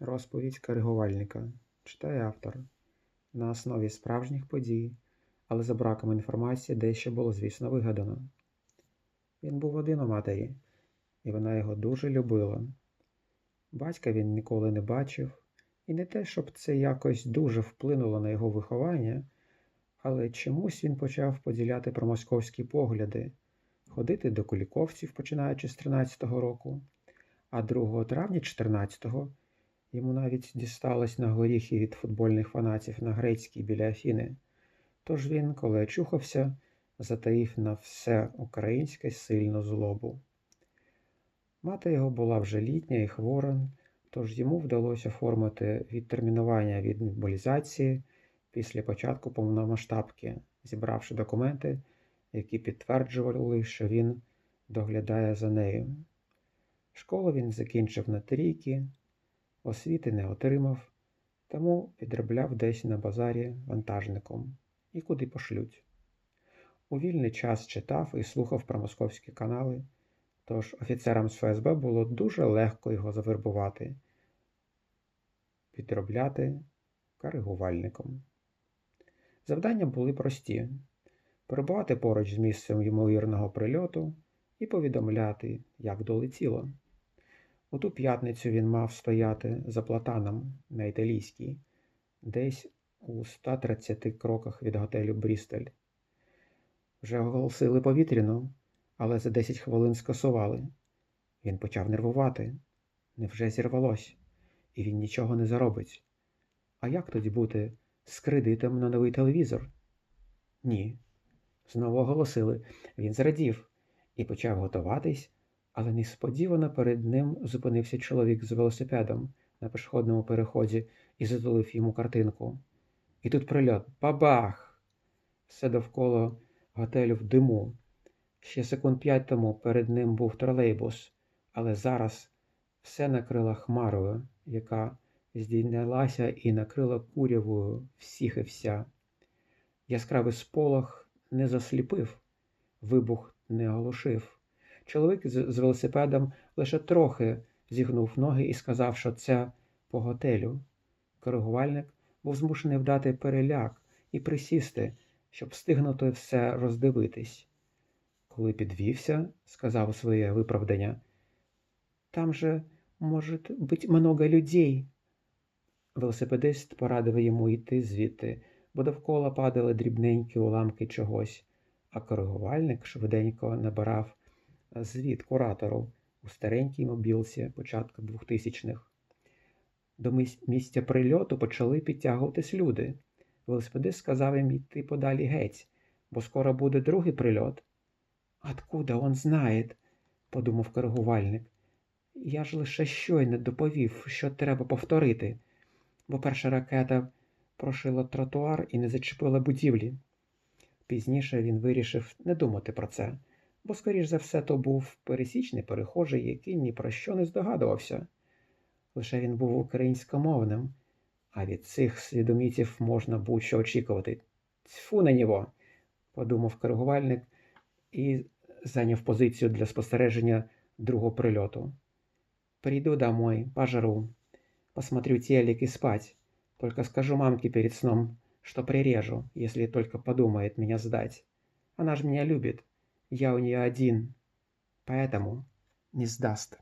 Розповідь коригувальника. Читає автор. На основі справжніх подій, але за браком інформації дещо було, звісно, вигадано. Він був один у матері, і вона його дуже любила. Батька він ніколи не бачив, і не те, щоб це якось дуже вплинуло на його виховання, але чомусь він почав поділяти промосковські погляди, ходити до куліковців, починаючи з 13-го року, а 2 травня 14-го Йому навіть дісталось на горіхи від футбольних фанатів на грецькій біля Афіни. Тож він, коли очухався, затаїв на все українське сильну злобу. Мати його була вже літня і хвора, тож йому вдалося оформити відтермінування від мобілізації після початку повномасштабки, зібравши документи, які підтверджували, що він доглядає за нею. Школу він закінчив на трійки освіти не отримав, тому підробляв десь на базарі вантажником і куди пошлють. У вільний час читав і слухав про московські канали, тож офіцерам з ФСБ було дуже легко його завербувати, підробляти коригувальником. Завдання були прості: перебувати поруч з місцем ймовірного прильоту і повідомляти, як долетіло. У ту п'ятницю він мав стояти за платаном на італійській, десь у 130 кроках від готелю Брістель. Вже оголосили повітряну, але за 10 хвилин скасували. Він почав нервувати. Невже зірвалось, і він нічого не заробить. А як тоді бути з кредитом на новий телевізор? Ні. Знову оголосили. Він зрадів і почав готуватись але несподівано перед ним зупинився чоловік з велосипедом на пішохідному переході і затулив йому картинку. І тут прильот бабах! Все довкола готелю в диму. Ще секунд п'ять тому перед ним був тролейбус, але зараз все накрила хмарою, яка здійнялася і накрила курявою всіх і вся. Яскравий сполох не засліпив, вибух не оглушив. Чоловік з велосипедом лише трохи зігнув ноги і сказав, що це по готелю. Коригувальник був змушений вдати переляк і присісти, щоб встигнути все роздивитись. Коли підвівся, сказав своє виправдання, там же, може бути много людей. Велосипедист порадив йому йти звідти, бо довкола падали дрібненькі уламки чогось, а коригувальник швиденько набирав звіт куратору у старенькій мобілці початку 2000-х. До місця прильоту почали підтягуватись люди. Велосипедист сказав їм йти подалі геть, бо скоро буде другий прильот. Откуда он знає? подумав коригувальник. Я ж лише щойно доповів, що треба повторити, бо перша ракета прошила тротуар і не зачепила будівлі. Пізніше він вирішив не думати про це бо, скоріш за все, то був пересічний перехожий, який ні про що не здогадувався. Лише він був українськомовним, а від цих свідомітів можна будь-що очікувати. Тьфу на нього, подумав коригувальник і зайняв позицію для спостереження другого прильоту. Приду домой, пожру, посмотрю телек и спать. Только скажу мамке перед сном, что прирежу, если только подумает меня сдать. Она же меня любит. Я у нее один, поэтому не сдаст.